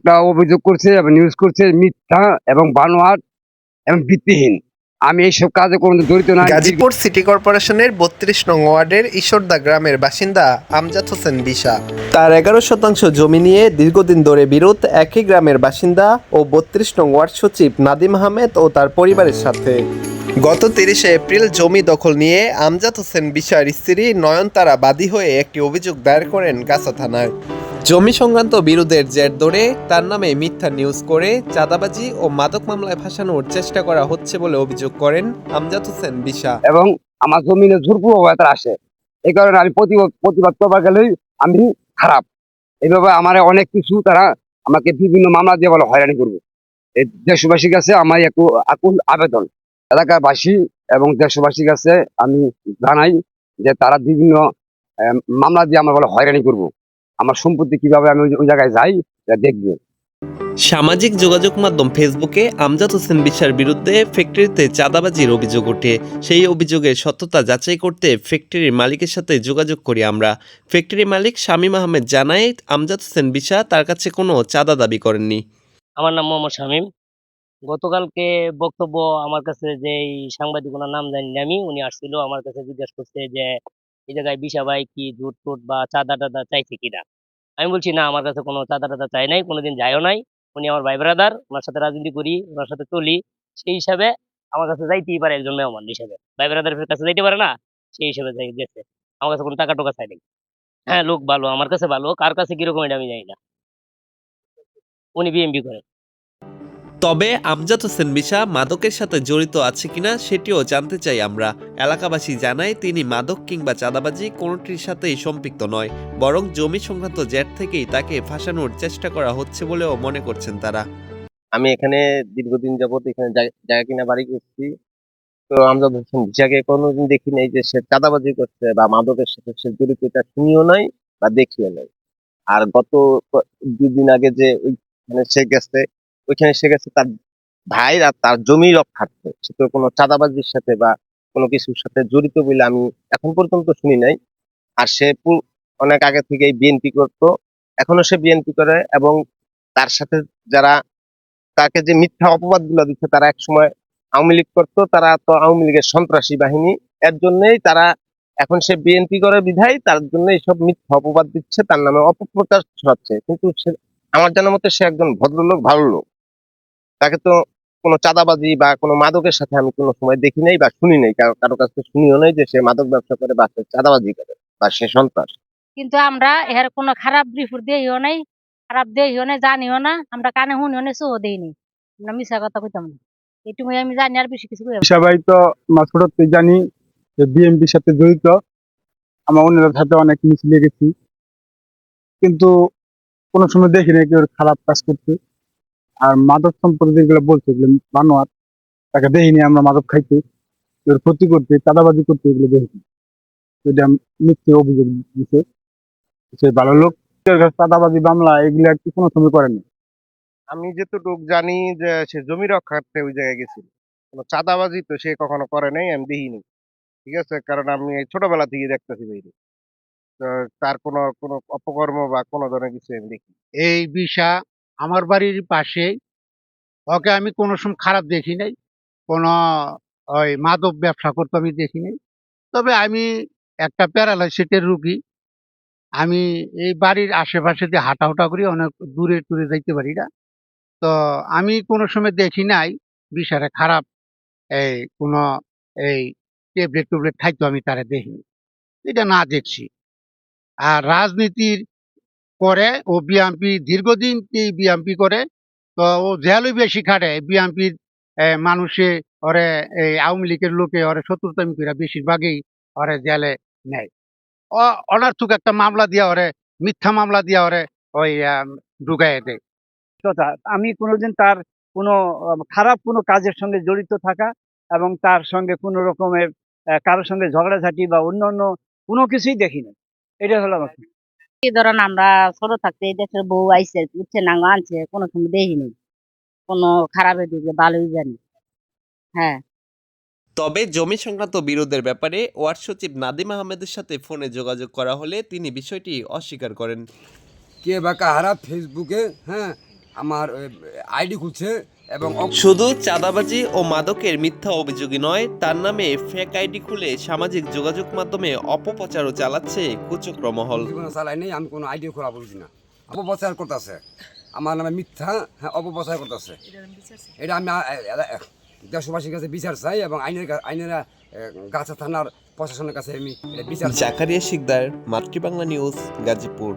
একটা অভিযোগ করছে এবং নিউজ করছে মিথ্যা এবং বানোয়াট এবং ভিত্তিহীন। আমি এইসব কাজে কোনো জড়িত না গাজীপুর সিটি কর্পোরেশনের বত্রিশ নং ওয়ার্ডের ঈশ্বরদা গ্রামের বাসিন্দা আমজাদ হোসেন বিশা। তার এগারো শতাংশ জমি নিয়ে দীর্ঘদিন ধরে বিরোধ একই গ্রামের বাসিন্দা ও বত্রিশ নং ওয়ার্ড সচিব নাদিম আহমেদ ও তার পরিবারের সাথে। গত তিরিশে এপ্রিল জমি দখল নিয়ে আমজাদ হোসেন বিশার স্ত্রী নয়নতারা বাদী হয়ে একটি অভিযোগ দায়ের করেন গাছা থানায়। জমি সংক্রান্ত বিরোধের জের ধরে তার নামে মিথ্যা নিউজ করে চাঁদাবাজি ও মাদক মামলায় ফাঁসানোর চেষ্টা করা হচ্ছে বলে অভিযোগ করেন আমজাদ হোসেন বিশা। এবং আমার জমিনে অবহেতার আসে। এই কারণে আমি প্রতিবাদ করবার গেলেই আমি খারাপ। এইভাবে আমার অনেক কিছু তারা আমাকে বিভিন্ন মামলা দিয়ে বলে হয়রানি করবে। এই দেশবাসীর কাছে আমার একটু আকুল আবেদন। এলাকাবাসী এবং দেশবাসীর কাছে আমি জানাই যে তারা বিভিন্ন মামলা দিয়ে আমার বলে হয়রানি করব। আমার সম্পত্তি কীভাবে আমি ওই- জায়গায় যাই তা দেখবে। সামাজিক যোগাযোগ মাধ্যম ফেসবুকে আমজাদ হোসেন বিশার বিরুদ্ধে ফ্যাক্টরিতে চাঁদাবাজির অভিযোগ ওঠে। সেই অভিযোগের সত্যতা যাচাই করতে ফ্যাক্টরির মালিকের সাথে যোগাযোগ করি আমরা। ফ্যাক্টরি মালিক শামীম আহমেদ জানায় আমজাদ হোসেন বিশা তার কাছে কোনো চাঁদা দাবি করেননি। আমার নাম মোহাম্মদ শামীম। গতকালকে বক্তব্য আমার কাছে যে এই সাংবাদিক ওনার নাম জানি না আমি উনি আসছিল আমার কাছে জিজ্ঞেস করছে যে এই জায়গায় বিশা ভাই কি জুট টুট বা চাঁদা টাদা চাইছে কিনা? আমি বলছি, না, আমার কাছে কোনো চাঁদা টাদা চাই নাই, কোনোদিন যাইও নাই। উনি আমার ভাই ব্রাদার ওনার সাথে রাজনীতি করি, ওনার সাথে চলি। সেই হিসাবে আমার কাছে যাইতেই পারে একজন মেহমান হিসাবে। ভাই ব্রাদারের কাছে যাইতে পারে না, সেই হিসাবে গেছে। আমার কাছে কোনো টাকা টোকা চাই নাই। হ্যাঁ লোক ভালো, আমার কাছে ভালো, কার কাছে কীরকম এটা আমি জানি না। উনি বিএমপি করে তবে আমজাদ হোসেন মিশা মাদকের সাথে জড়িত আছে কিনা সেটিও জানতে চাই আমরা। এলাকাবাসী জানায়, তিনি মাদক কিংবা চাঁদাবাজি কোনোটির সাথেই সম্পৃক্ত নয়, বরং জমি সংক্রান্ত জেট থেকেই তাকে ফাঁসানোর চেষ্টা করা হচ্ছে বলেও মনে করছেন তারা। আমি এখানে দীর্ঘদিন যাবত এখানে জায়গা কিনা বাড়ি করছি তো আমজাদ হোসেন ভিসাকে কোনোদিন দেখি নাই যে সে চাঁদাবাজি করছে বা মাদকের সাথে সে জড়িত, এটা শুনিও নাই বা দেখিও নাই। আর গত দুদিন আগে যে ওইখানে সে গেছে ওইখানে সে গেছে তার ভাই আর তার জমি রক্ষার্থে। সে তো কোনো চাঁদাবাজির সাথে বা কোনো কিছুর সাথে জড়িত বলে আমি এখন পর্যন্ত শুনি নাই। আর সে অনেক আগে থেকেই বিএনপি করতো। এখনও সে বিএনপি করে এবং তার সাথে যারা তাকে যে মিথ্যা অপবাদগুলো দিচ্ছে, তারা এক সময় আওয়ামী লীগ করতো, তারা তো আওয়ামী লীগের সন্ত্রাসী বাহিনী। এর জন্যই তারা এখন সে বিএনপি করে বিধায়, তার জন্য এইসব মিথ্যা অপবাদ দিচ্ছে, তার নামে অপপ্রচার ছড়াচ্ছে কিন্তু সে, আমার জানার মতে সে একজন ভদ্রলোক, ভালো লোক। তাকে তো কোনো চাঁদাবাজি বা কোনো মাদকের সাথে আমি কোনো সময় দেখি নাই বা শুনি নাই। কারও কারও কাছ থেকে শুনিও নাই যে সে মাদক ব্যবসা করে বা সে চাঁদাবাজি করে বা সে সন্ত্রাস। কিন্তু আমরা এর কোনো খারাপ রিপোর্ট দিইও নাই খারাপ দিইও নাই জানিও না। আমরা কানে শুনিও নাই চোখ দেইনি। আমরা মিছা কথা কইতাম না। এটুকুই আমি জানি আর বেশি কিছু সবাই তো আমরা ছোটতে জানি যে বিএনপির সাথে জড়িত। আমরা অন্যদের সাথে অনেক মিছিলে গেছি কিন্তু কোনো সময় দেখি না কেউ খারাপ কাজ করতে আর মাদক সম্পর্কে যেগুলো বলছে এগুলো বানোয়ার তাকে দেখিনি আমরা মাদক খাইতে কেউ ক্ষতি করতে চাঁদাবাজি করতে এগুলো যদি মিথ্যে অভিযোগ দিচ্ছে সে ভালো লোক চাঁদাবাজি মামলা এগুলো আর কি কোনো সময় করেনি আমি যতটুকু জানি যে সে জমি রক্ষার্থে ওই জায়গায় গেছিল। কোনো চাঁদাবাজি তো সে কখনো করে নাই আমি দেখিনি ঠিক আছে? কারণ আমি ছোটবেলা থেকে দেখতেছি বাইরে তো তার কোনো কোনো অপকর্ম বা কোনো ধরনের কিছু আমি দেখি এই বিষা আমার বাড়ির পাশে, ওকে আমি কোনো সময় খারাপ দেখি নাই, কোনো ওই মাদক ব্যবসা করতে আমি দেখি নাই। তবে আমি একটা প্যারালাইসিসের রুগী, আমি এই বাড়ির আশেপাশে দিয়ে হাঁটা হুটা করি, অনেক দূরে টুরে যাইতে পারি না। তো আমি কোনো সময় দেখি নাই, বিষারে খারাপ, এই কোনো এই ট্যাবলেট টুবলেট খাইতো আমি তারা দেখিনি। এটা না দেখছি। আর রাজনীতির করে ও বিএমপি দীর্ঘদিন বিএমপি করে। তো ও জেলই বেশি খাটে। বিএমপির মানুষে ওরে এই আওয়ামী লীগের লোকে ওরে শত্রুতামি করে বেশিরভাগই ওরে জেলে নেয়। অনার্থক একটা মামলা দিয়া ওরে, মিথ্যা মামলা দিয়া ওরে ওই ঢুকাই দেয়। আমি কোনোদিন তার কোনো খারাপ কোনো কাজের সঙ্গে জড়িত থাকা এবং তার সঙ্গে কোনো রকমের কারোর সঙ্গে ঝগড়াঝাটি বা অন্য অন্য কোনো কিছুই দেখিনি এটা হলো আমার। ধরেন আমরা ছোট থাকতে এই দেশের বউ আইসে উঠছে নাঙ্গ আনছে কোনো সময় দেখিনি কোনো খারাপের দিকে ভালোই জানি। হ্যাঁ। তবে জমি সংক্রান্ত বিরোধের ব্যাপারে ওয়ার্ড সচিব নাদিম আহমেদের সাথে ফোনে যোগাযোগ করা হলে তিনি বিষয়টি অস্বীকার করেন। কে বা কাহারা ফেসবুকে হ্যাঁ আমার আইডি খুলছে এবং শুধু চাঁদাবাজি ও মাদকের মিথ্যা অভিযোগই নয় তার নামে ফেক আইডি খুলে সামাজিক যোগাযোগ মাধ্যমে অপপ্রচারও চালাচ্ছে কুচক্র মহল। চালাই নেই আমি কোনো আইডি খোলা বলছি না। অপপ্রচার করতেছে। আমার নামে মিথ্যা হ্যাঁ অপপ্রচার করতেছে। এটা আমি দেশবাসীর কাছে বিচার চাই এবং আইনের আইনের গাছা থানার প্রশাসনের কাছে আমি বিচার। জাকারিয়া শিকদার মাতৃবাংলা নিউজ গাজীপুর।